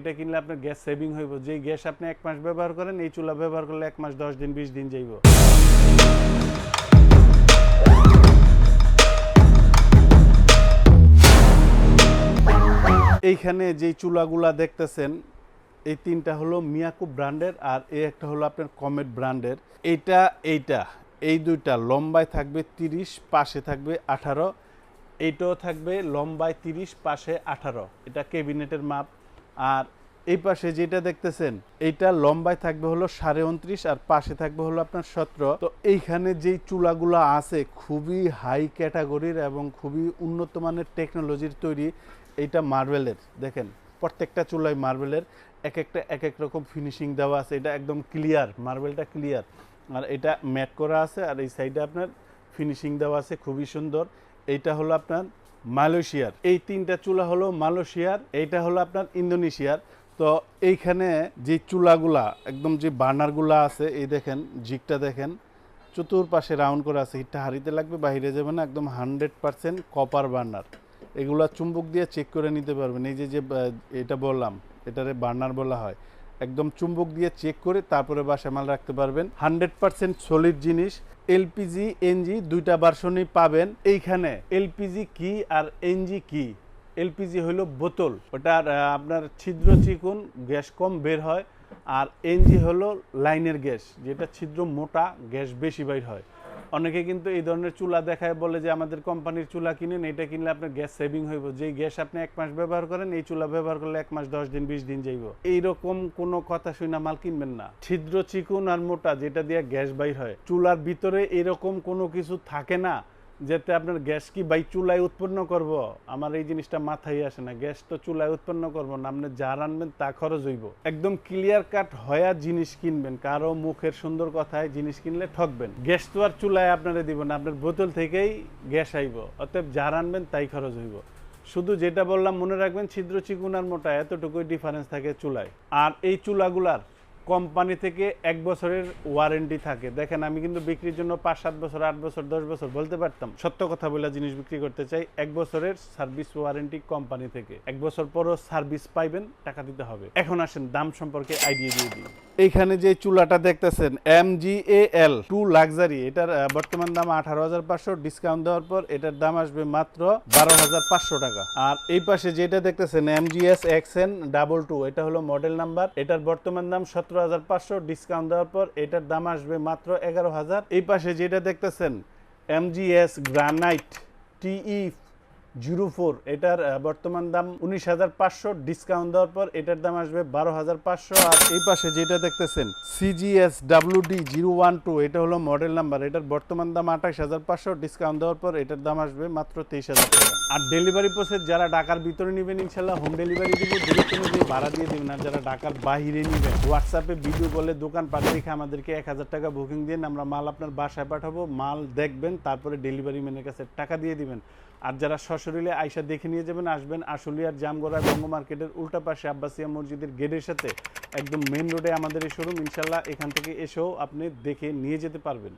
এটা কিনলে আপনার গ্যাস সেভিং হইব। যেই গ্যাস আপনি এক মাস ব্যবহার করেন, এই চুলা ব্যবহার করলে এক মাস, দশ দিন, বিশ দিন যাইব। এইখানে যেই চুলাগুলা দেখতেছেন, এই তিনটা হলো মিয়াকু ব্র্যান্ডের আর এই একটা হলো আপনার কমেট ব্র্যান্ডের। এইটা এইটা, এই দুইটা লম্বায় থাকবে তিরিশ, পাশে থাকবে আঠারো, এইটাও থাকবে লম্বায় তিরিশ, পাশে আঠারো। এটা ক্যাবিনেটের মাপ। আর এই পাশে যেটা দেখতেছেন, এইটা লম্বায় থাকবে হলো সাড়ে উনত্রিশ আর পাশে থাকবে হলো আপনার সতেরো। তো এইখানে যেই চুলাগুলো আছে খুবই হাই ক্যাটাগরির এবং খুবই উন্নত মানের টেকনোলজির তৈরি, এইটা মার্বেলের। দেখেন, প্রত্যেকটা চুলায় মার্বেলের এক একটা এক এক রকম ফিনিশিং দেওয়া আছে, এটা একদম ক্লিয়ার মার্বেলটা ক্লিয়ার আর এটা ম্যাট করা আছে আর এই সাইডে আপনার ফিনিশিং দেওয়া আছে, খুবই সুন্দর। এইটা হলো আপনার মালয়েশিয়ার। এই তিনটা চুলা হলো মালয়েশিয়ার, এইটা হলো আপনার ইন্দোনেশিয়ার। তো এইখানে যে চুলাগুলা, একদম যে বার্নারগুলা আছে, এই দেখেন জিকটা দেখেন, চতুর্পাশে রাউন্ড করে আছে, হিটটা হারিতে লাগবে, বাইরে যাবে না, একদম হান্ড্রেড পার্সেন্ট কপার বার্নার। এগুলা চুম্বক দিয়ে চেক করে নিতে পারবেন, এই যে যে এটা বললাম, এটারে বার্নার বলা হয়। একদম চুম্বক দিয়ে চেক করে তারপরে বাসায় মাল রাখতে পারবেন। হান্ড্রেড পার্সেন্ট সলিড জিনিস এলপিজি এনজি দুইটা ভার্সনই পাবেন। এইখানে এলপিজি কি আর এনজি কি? এলপিজি হলো বোতল ওটার আপনার ছিদ্র চিকুন, গ্যাস কম বের হয়। আর এনজি হলো লাইনের গ্যাস, যেটা ছিদ্র মোটা, গ্যাস বেশি বাইর হয়। অনেকে কিন্তু এই ধরনের চুলা দেখায় বলে যে আমাদের কোম্পানির চুলা কিনেন, এটা কিনলে আপনার গ্যাস সেভিং হইব। যেই গ্যাস আপনি এক মাস ব্যবহার করেন, এই চুলা ব্যবহার করলে এক মাস, দশ দিন, বিশ দিন যাইব। এইরকম কোনো কথা শুনে মাল কিনবেন না। ছিদ্র, চিকুন আর মোটা, যেটা দিয়ে গ্যাস বাইর হয়। চুলার ভিতরে এরকম কোনো কিছু থাকে না যাতে আপনার গ্যাস কি বাই চুলায় উৎপন্ন করব? আমার এই জিনিসটা মাথায় আসে না। গ্যাস তো চুলায় উৎপন্ন করব না। আপনি যা রানবেন তা খরচ হইব। একদম ক্লিয়ার কাট হয়া জিনিস কিনবেন। কারও মুখের সুন্দর কথায় জিনিস কিনলে ঠকবেন। গ্যাস তো আর চুলায় আপনারা দিব না। আপনার বোতল থেকেই গ্যাস আইব। অতএব যা রানবেন তাই খরচ হইব। শুধু যেটা বললাম মনে রাখবেন, ছিদ্র চিকুন আর মোটা, এতটুকুই ডিফারেন্স থাকে চুলায়। আর এই চুলাগুলার কোম্পানি থেকে এক বছরের ওয়ারেন্টি থাকে। দেখেন, আমি কিন্তু বিক্রির জন্য পাঁচ, সাত বছর, আট বছর, দশ বছর বলতে পারতাম। সত্য কথা বলে জিনিস বিক্রি করতে চাই, এক বছরের সার্ভিস ওয়ারেন্টি কোম্পানি থেকে। এক বছর পরও সার্ভিস পাইবেন, টাকা দিতে হবে। এখন আসেন, দাম সম্পর্কে আইডিয়া দিয়ে দিই। এইখানে যে চুলাটা দেখতেছেন M G A L two luxury এটার বর্তমান দাম আঠারো হাজার পাঁচশো ডিসকাউন্ট দেওয়ার পর এটার দাম আসবে মাত্র বারো হাজার পাঁচশো টাকা। আর এই পাশে যেটা দেখতেছেন M G S X N double two এটা হলো মডেল নাম্বার এটার বর্তমান দাম সতেরো হাজার পাঁচশো ডিসকাউন্ট দেওয়ার পর এটার দাম আসবে মাত্র এগারো হাজার। এই পাশে যেটা দেখতেছেন M G S granite TE zero four, এটার বর্তমান দাম উনিশ হাজার পাঁচশো ডিসকাউন্ট দেওয়ার পর এটার দাম আসবে বারো হাজার পাঁচশো। আর এই পাশে যেটা দেখতেছেন CGS W D zero one two, এটা হলো মডেল নাম্বার এটার বর্তমান দাম আঠাশ হাজার পাঁচশো ডিসকাউন্ট দেওয়ার পর এটার দাম আসবে মাত্র তেইশ হাজার টাকা। আর ডেলিভারি প্রসেস যারা ঢাকার ভিতরে নেবেন ইনশাল্লাহ হোম ডেলিভারি দিব ভাড়া দিয়ে দেবেন। আর যারা ঢাকার বাহিরে নেবেন হোয়াটসঅ্যাপে ভিডিও বলে দোকান পাঠিয়ে রেখে আমাদেরকে এক হাজার টাকা বুকিং দিন আমরা মাল আপনার বাসায় পাঠাবো, মাল দেখবেন, তারপরে ডেলিভারি ম্যানের কাছে টাকা দিয়ে দিবেন। আর যারা সশরীরে আয়সা দেখে নিয়ে যাবেন, আসবেন আশুলিয়ার জামগড়া বঙ্গ মার্কেটের উল্টা পাশে আব্বাসিয়া মসজিদের গেটের সাথে। একদম মেন রোডে আমাদের এই শোরুম ইনশাল্লাহ এখান থেকে এসেও আপনি দেখে নিয়ে যেতে পারবেন।